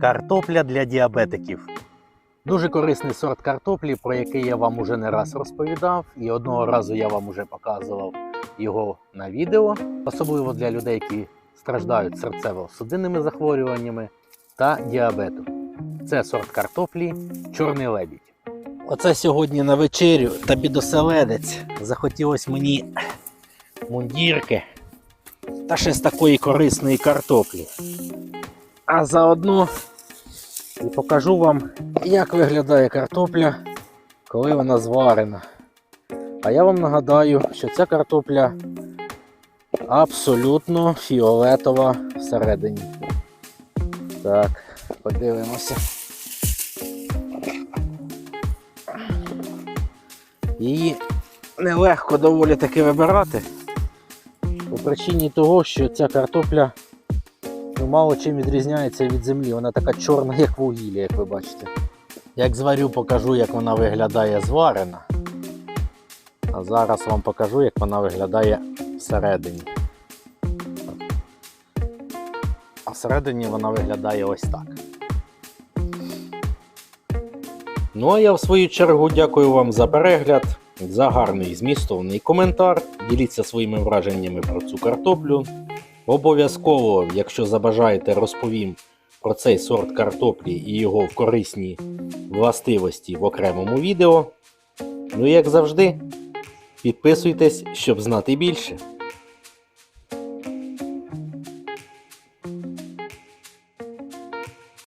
Картопля для діабетиків. Дуже корисний сорт картоплі, про який я вам уже не раз розповідав, і одного разу я вам уже показував його на відео, особливо для людей, які страждають серцево-судинними захворюваннями та діабетом. Це сорт картоплі Чорний лебідь. Оце сьогодні на вечерю та бідоселедець. Захотілось мені мундірки та ще з такої корисної картоплі. А заодно і покажу вам, як виглядає картопля, коли вона зварена. А я вам нагадаю, що ця картопля абсолютно фіолетова всередині. Так, подивимося. Її нелегко доволі таки вибирати. По причині того, що ця картопля ну, мало чим відрізняється від землі. Вона така чорна, як вугілля, як ви бачите. Як зварю, покажу, як вона виглядає зварена. А зараз вам покажу, як вона виглядає всередині. А всередині вона виглядає ось так. Ну а я в свою чергу дякую вам за перегляд, за гарний змістовний коментар. Діліться своїми враженнями про цю картоплю. Обов'язково, якщо забажаєте, розповім про цей сорт картоплі і його корисні властивості в окремому відео. Ну і як завжди, підписуйтесь, щоб знати більше.